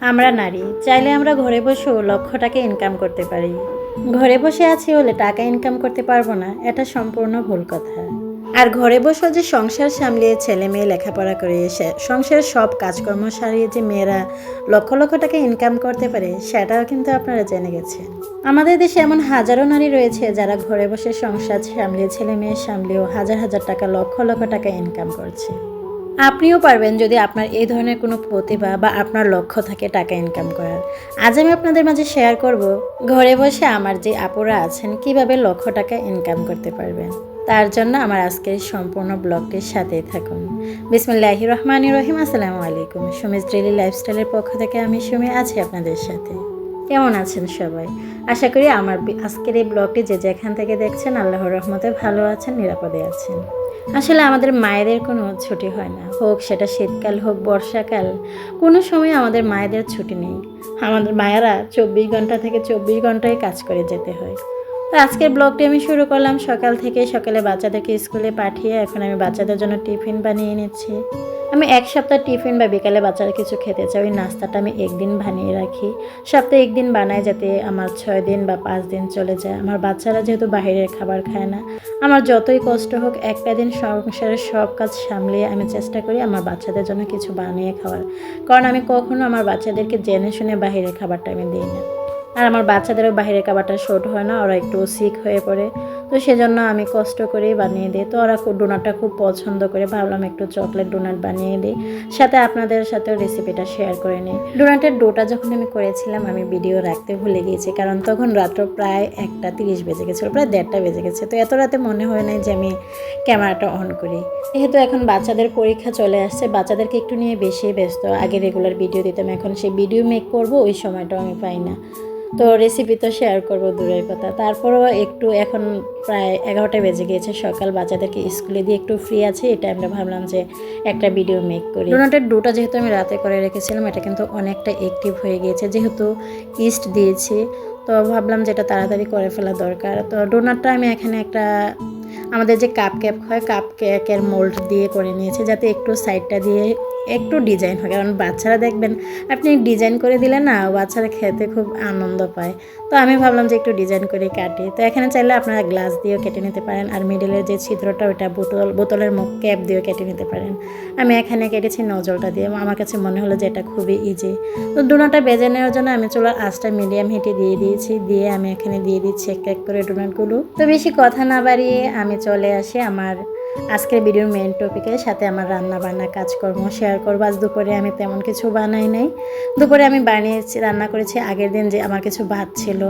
আমরা নারী, চাইলে আমরা ঘরে বসেও লক্ষ টাকা ইনকাম করতে পারি। ঘরে বসে আছি বলে টাকা ইনকাম করতে পারব না, এটা সম্পূর্ণ ভুল কথা। আর ঘরে বসে যে সংসার সামলিয়ে ছেলে মেয়ে লেখাপড়া করে এসে সংসারের সব কাজকর্ম সারিয়ে যে মেয়েরা লক্ষ লক্ষ টাকা ইনকাম করতে পারে, সেটাও কিন্তু আপনারা জেনে গেছেন। আমাদের দেশে এমন হাজারো নারী রয়েছে যারা ঘরে বসে সংসার সামলিয়ে ছেলে মেয়ে সামলিয়েও হাজার হাজার টাকা লক্ষ লক্ষ টাকা ইনকাম করছে। আপনিও পারবেন যদি আপনার এই ধরনের কোনো প্রতিভা বা আপনার লক্ষ্য থাকে টাকা ইনকাম করার। আজ আমি আপনাদের মাঝে শেয়ার করব, ঘরে বসে আমার যে আপুরা আছেন, কীভাবে লক্ষ টাকা ইনকাম করতে পারবেন। তার জন্য আমার আজকের সম্পূর্ণ ব্লগটির সাথেই থাকুন। বিসমুল্লাহি রহমান রহিম, আসসালামু আলাইকুম। সুমিজ ডেলি লাইফস্টাইলের পক্ষ থেকে আমি সুমি আছি আপনাদের সাথে। কেমন আছেন সবাই? আশা করি আমার আজকের এই ব্লগটি যে যেখান থেকে দেখছেন, আল্লাহর রহমতে ভালো আছেন, নিরাপদে আছেন। আসলে আমাদের মায়েদের কোনো ছুটি হয় না। হোক সেটা শীতকাল, হোক বর্ষাকাল, কোনো সময় আমাদের মায়েদের ছুটি নেই। আমাদের মায়েরা চব্বিশ ঘণ্টা থেকে চব্বিশ ঘন্টায় কাজ করে যেতে হয়। আজকের ব্লগটি আমি শুরু করলাম সকাল থেকে সকালে বাচ্চাদেরকে স্কুলে পাঠিয়ে এখন আমি বাচ্চাদের জন্য টিফিন বানিয়ে নিচ্ছি। আমি এক সপ্তাহ টিফিন বা বিকালে বাচ্চারা কিছু খেতে চাই ওই নাস্তাটা আমি একদিন বানিয়ে রাখি। সপ্তাহে একদিন বানাই যাতে আমার ছয় দিন বা পাঁচ দিন চলে যায়। আমার বাচ্চারা যেহেতু বাইরের খাবার খায় না, আমার যতই কষ্ট হোক একটা দিন সংসারের সব কাজ সামলিয়ে আমি চেষ্টা করি আমার বাচ্চাদের জন্য কিছু বানিয়ে খাওয়ার। কারণ আমি কখনো আমার বাচ্চাদেরকে জেনে শুনে বাইরের খাবারটা আমি দিই না। আর আমার বাচ্চাদেরও বাইরের খাবারটা শর্ট হয় না, ওরা একটু সিক হয়ে পড়ে। তো সেজন্য আমি কষ্ট করেই বানিয়ে দিই। তো ওরা ডোনাটটা খুব পছন্দ করে, ভাবলাম একটু চকলেট ডোনাট বানিয়ে দিই। সাথে আপনাদের সাথেও রেসিপিটা শেয়ার করে নিই। ডোনাটের ডোটা যখন আমি করেছিলাম, আমি ভিডিও রাখতে ভুলে গিয়েছি, কারণ তখন রাত্র প্রায় একটা তিরিশ বেজে গেছিল, প্রায় দেড়টা বেজে গেছে। তো এত রাতে মনে হয় নাই যে আমি ক্যামেরাটা অন করি। যেহেতু এখন বাচ্চাদের পরীক্ষা চলে আসছে, বাচ্চাদেরকে একটু নিয়ে বেশি ব্যস্ত। আগে রেগুলার ভিডিও দিতাম, এখন সেই ভিডিও মেক করব, ওই সময়টাও আমি পাই না। তো রেসিপি তো শেয়ার করব দূরের কথা। তারপরও একটু এখন প্রায় এগারোটা বেজে গিয়েছে, সকাল বাচ্চাদেরকে স্কুলে দিয়ে একটু ফ্রি আছে এটা আমরা ভাবলাম যে একটা ভিডিও মেক করি। ডোনাটের ডোটা যেহেতু আমি রাতে করে রেখেছিলাম, এটা কিন্তু অনেকটা অ্যাক্টিভ হয়ে গিয়েছে, যেহেতু ইস্ট দিয়েছি। তো ভাবলাম যে এটা তাড়াতাড়ি করে ফেলা দরকার। তো ডোনাটটা আমি এখানে একটা আমাদের যে কাপ ক্যাপ হয় কাপ ক্যাকের মোল্ড দিয়ে করে নিয়েছি যাতে একটু সাইডটা দিয়ে একটু ডিজাইন হয়। কারণ বাচ্চারা দেখবেন, আপনি ডিজাইন করে দিলে না বাচ্চারা খেতে খুব আনন্দ পায়। তো আমি ভাবলাম যে একটু ডিজাইন করে কাটি। তো এখানে চাইলে আপনারা গ্লাস দিয়েও কেটে নিতে পারেন আর মিডিলের যে ছিদ্রটা ওটা বোতল, বোতলের মুখ ক্যাপ দিয়েও কেটে নিতে পারেন। আমি এখানে কেটেছি নজলটা দিয়ে। আমার কাছে মনে হলো যে এটা খুবই ইজি তো ডোনাটা বেজে নেওয়ার জন্য আমি চুলার আঁচটা মিডিয়াম হিটে দিয়ে দিয়েছি। দিয়ে আমি এখানে দিয়ে দিচ্ছি এক এক করে ডোনাটগুলো। তো বেশি কথা না বাড়িয়ে আমি চলে আসি আমার আজকের ভিডিওর মেন টপিকের সাথে আমার রান্না বান্না কাজকর্ম শেয়ার করব। আজ দুপুরে আমি তেমন কিছু বানাই নাই। দুপুরে আমি বানিয়েছি, রান্না করেছি। আগের দিন যে আমার কিছু ভাত ছিল।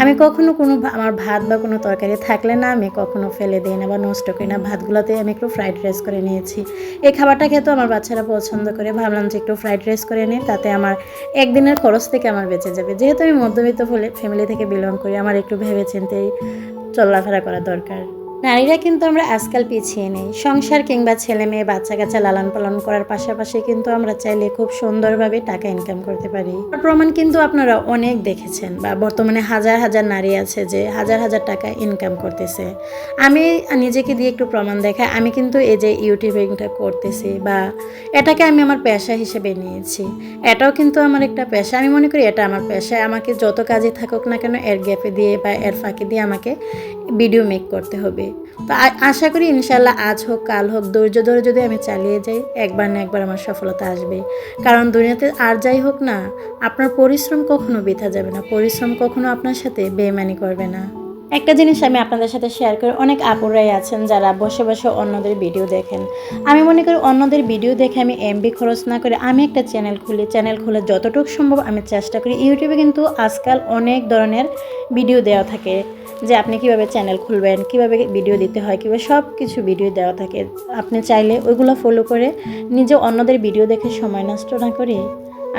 আমি কখনো কোনো আমার ভাত বা কোনো তরকারি থাকলে না আমি কখনো ফেলে দিই না বা নষ্ট করি না। ভাতগুলোতে আমি একটু ফ্রাইড রাইস করে নিয়েছি। এই খাবারটা খেতেও আমার বাচ্চারা পছন্দ করে। ভাবলাম যে একটু ফ্রাইড রাইস করে নিই, তাতে আমার একদিনের খরচ থেকে আমার বেঁচে যাবে। যেহেতু আমি মধ্যবিত্ত ফ্যামিলি থেকে বিলং করি, আমার একটু ভেবে চিন্তেই চলাফেরা করা দরকার। নারীরা কিন্তু আমরা আজকাল পিছিয়ে নেই। সংসার কিংবা ছেলে মেয়ে বাচ্চা কাচ্চা লালন পালন করার পাশাপাশি কিন্তু আমরা চাইলে খুব সুন্দরভাবে টাকা ইনকাম করতে পারি। প্রমাণ কিন্তু আপনারা অনেক দেখেছেন বা বর্তমানে হাজার হাজার নারী আছে যে হাজার হাজার টাকা ইনকাম করতেছে। আমি নিজেকে দিয়ে একটু প্রমাণ দেখাই, আমি কিন্তু এই যে ইউটিউবিংটা করতেছি বা এটাকে আমি আমার পেশা হিসেবে নিয়েছি। এটাও কিন্তু আমার একটা পেশা। আমি মনে করি এটা আমার পেশা। আমাকে যত কাজে থাকুক না কেন, এর গ্যাপে দিয়ে বা এর ফাঁকে দিয়ে আমাকে ভিডিও মেক করতে হবে। তো আশা করি ইনশাল্লাহ আজ হোক, কাল হোক, ধৈর্য ধরে যদি আমি চালিয়ে যাই, একবার না একবার আমার সফলতা আসবে। কারণ দুনিয়াতে আর যাই হোক না, আপনার পরিশ্রম কখনো বৃথা যাবে না। পরিশ্রম কখনো আপনার সাথে বেমানি করবে না। একটা জিনিস আমি আপনাদের সাথে শেয়ার করি, অনেক আপুরাই আছেন যারা বসে বসে অন্যদের ভিডিও দেখেন। আমি মনে করি অন্যদের ভিডিও দেখে আমি এমবি খরচ না করে আমি একটা চ্যানেল খুলি চ্যানেল খুলে যতটুকু সম্ভব আমি চেষ্টা করি। ইউটিউবে কিন্তু আজকাল অনেক ধরনের ভিডিও দেওয়া থাকে যে আপনি কীভাবে চ্যানেল খুলবেন, কীভাবে ভিডিও দিতে হয়, কীভাবে সব কিছু ভিডিও দেওয়া থাকে। আপনি চাইলে ওইগুলো ফলো করে নিজে অন্যদের ভিডিও দেখে সময় নষ্ট না করে।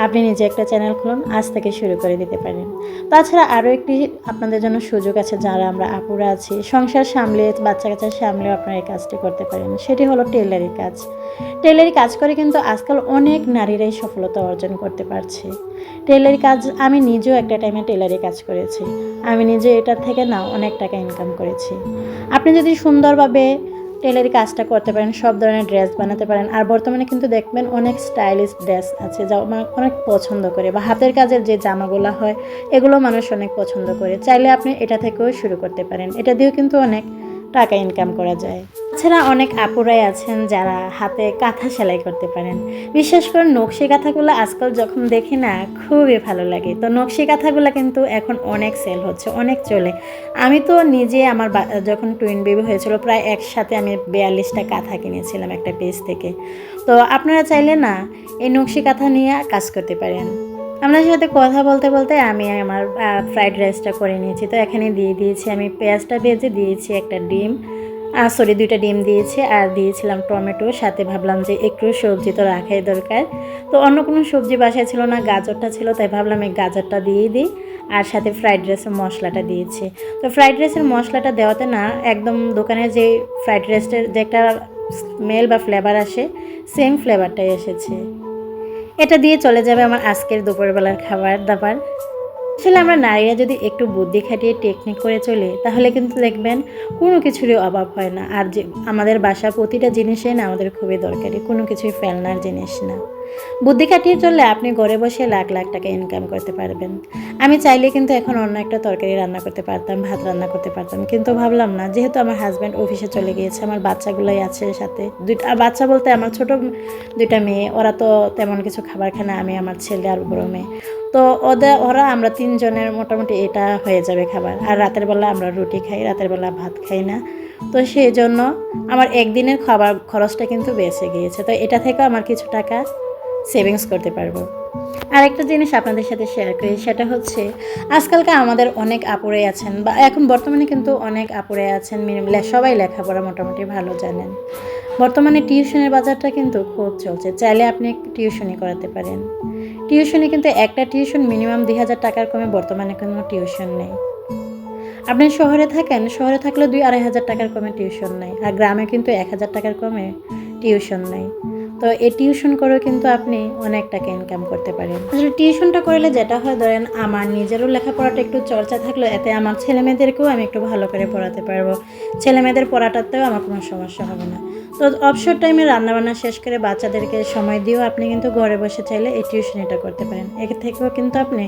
আপনি নিজে একটা চ্যানেল খুলুন, আজ থেকে শুরু করে দিতে পারেন। তাছাড়া আরও একটি আপনাদের জন্য সুযোগ আছে, যারা আমরা আপুরা আছি, সংসার সামলে বাচ্চা কাচ্চা সামলেও আপনারা এই কাজটি করতে পারেন। সেটি হলো টেলারি কাজ। টেলারি কাজ করে কিন্তু আজকাল অনেক নারীরাই সফলতা অর্জন করতে পারছে। টেলারি কাজ, আমি নিজেও একটা টাইমে টেলারি কাজ করেছি। আমি নিজে এটার থেকে না অনেক টাকা ইনকাম করেছি। আপনি যদি সুন্দরভাবে টেলারি কাজটা করতে পারেন, সব ধরনের ড্রেস বানাতে পারেন। আর বর্তমানে কিন্তু দেখবেন অনেক স্টাইলিশ ড্রেস আছে যা অনেক পছন্দ করে বা হাতের কাজের যে জামাগুলো হয়, এগুলো মানুষ অনেক পছন্দ করে। চাইলে আপনি এটা থেকেও শুরু করতে পারেন। এটা দিয়েও কিন্তু অনেক টাকা ইনকাম করা যায়। এছাড়া অনেক আপুরাই আছেন যারা হাতে কাঁথা সেলাই করতে পারেন। বিশেষ করে নকশি কাঁথাগুলো আজকাল যখন দেখি না, খুবই ভালো লাগে। তো নকশি কাঁথাগুলো কিন্তু এখন অনেক সেল হচ্ছে, অনেক চলে। আমি তো নিজে আমার যখন টুইন বেবি হয়েছিল, প্রায় একসাথে আমি বিয়াল্লিশটা কাঁথা কিনেছিলাম একটা পেজ থেকে। তো আপনারা চাইলে না, এই নকশি কাঁথা নিয়ে কাজ করতে পারেন। আপনার সাথে কথা বলতে বলতে আমি আমার ফ্রাইড রাইসটা করে নিয়েছি। তো এখানে দিয়ে দিয়েছি, আমি পেঁয়াজটা ভেজে দিয়েছি একটা ডিম। সরি, দুইটা ডিম দিয়েছি আর দিয়েছিলাম টমেটো। সাথে ভাবলাম যে একটু সবজি তো রাখাই দরকার। তো অন্য কোনো সবজি বাসায় ছিল না, গাজরটা ছিল, তাই ভাবলাম এই গাজরটা দিয়েই দিই। আর সাথে ফ্রাইড রাইসের মশলাটা দিয়েছি। তো ফ্রাইড রাইসের মশলাটা দেওয়াতে না, একদম দোকানের যে ফ্রাইড রাইসের যে একটা স্মেল বা ফ্লেভার আসে সেম ফ্লেভারটাই এসেছে। এটা দিয়ে চলে যাবে আমার আজকের দুপুরবেলার খাবার দাবার। আসলে আমরা নারীরা যদি একটু বুদ্ধি খাটিয়ে টেকনিক করে চলি, তাহলে কিন্তু দেখবেন কোনো কিছুরই অভাব হয় না। আর যে আমাদের বাসা প্রতিটা জিনিসে না আমাদের খুবই দরকারি, কোনো কিছুই ফেলনার জিনিস না। বুদ্ধি খাটিয়ে চললে আপনি ঘরে বসে লাখ লাখ টাকা ইনকাম করতে পারবেন। আমি চাইলে কিন্তু এখন অন্য একটা তরকারি রান্না করতে পারতাম, ভাত রান্না করতে পারতাম। কিন্তু ভাবলাম না, যেহেতু আমার হাজব্যান্ড অফিসে চলে গিয়েছে, আমার বাচ্চাগুলোই আছে সাথে। দুইটা বাচ্চা বলতে আমার ছোট দুইটা মেয়ে, ওরা তো তেমন কিছু খাবার খায় না, আমি আমার ছেলে আর বড় মেয়ে। তো ওদের, ওরা আমরা তিনজনের মোটামুটি এটা হয়ে যাবে খাবার। আর রাতের বেলা আমরা রুটি খাই, রাতের বেলা ভাত খাই না। তো সেই জন্য আমার একদিনের খাবার খরচটা কিন্তু বেঁচে গিয়েছে। তো এটা থেকেও আমার কিছু টাকা সেভিংস করতে পারব। আরেকটা জিনিস আপনাদের সাথে শেয়ার করি, সেটা হচ্ছে আজকালকার আমাদের অনেক আপুরে আছেন বা এখন বর্তমানে কিন্তু অনেক আপুরে আছেন সবাই লেখাপড়া মোটামুটি ভালো জানেন। বর্তমানে টিউশনের বাজারটা কিন্তু খুব চলছে। চাইলে আপনি টিউশনই করাতে পারেন। টিউশনে কিন্তু একটা টিউশন মিনিমাম দুই হাজার টাকার কমে বর্তমানে কোনো টিউশন নেই। আপনি শহরে থাকেন, শহরে থাকলে দুই আড়াই হাজার টাকার কমে টিউশন নেই। আর গ্রামে কিন্তু এক হাজার টাকার কমে টিউশন নেই। তো এই টিউশন করেও কিন্তু আপনি অনেক টাকা ইনকাম করতে পারেন। আসলে টিউশনটা করলে যেটা হয়, ধরেন আমার নিজেরও লেখাপড়াটা একটু চর্চা থাকল, এতে আমার ছেলে মেয়েদেরকেও আমি একটু ভালো করে পড়াতে পারব। ছেলে মেয়েদের পড়াটাতেও আমার কোনো সমস্যা হবে না। তো অবসর টাইমে রান্নাবান্না শেষ করে বাচ্চাদেরকে সময় দিয়েও আপনি কিন্তু ঘরে বসে চাইলে এই টিউশনিটা করতে পারেন। এর থেকেও কিন্তু আপনি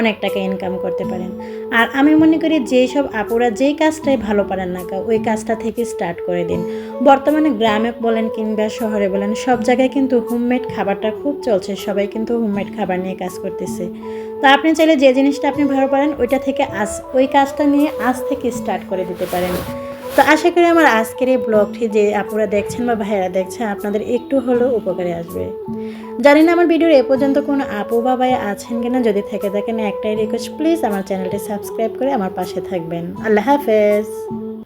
অনেক টাকা ইনকাম করতে পারেন। আর আমি মনে করি যেই সব আপুরা যেই কাজটাই ভালো পারেন না ওই কাজটা থেকে স্টার্ট করে দিন। বর্তমানে গ্রামে বলেন কিংবা শহরে বলেন, সব জায়গায় কিন্তু হোমমেড খাবারটা খুব চলছে। সবাই কিন্তু হোমমেড খাবার নিয়ে কাজ করতেছে। তো আপনি চাইলে যে জিনিসটা আপনি ভালো পারেন, ওইটা থেকে আজ, ওই কাজটা নিয়ে আজ থেকে স্টার্ট করে দিতে পারেন। তো আশা করি আমার আজকের এই ব্লগটি যে আপুরা দেখছেন বা ভাইয়েরা দেখছেন, আপনাদের একটু হলেও উপকারে আসবে। জানি না আমার ভিডিওর এ পর্যন্ত কোনো আপু বা ভাই আছেন কিনা, যদি থেকে থাকেন, একটাই রিকোয়েস্ট প্লিজ আমার চ্যানেলটি সাবস্ক্রাইব করে আমার পাশে থাকবেন। আল্লাহ হাফেজ।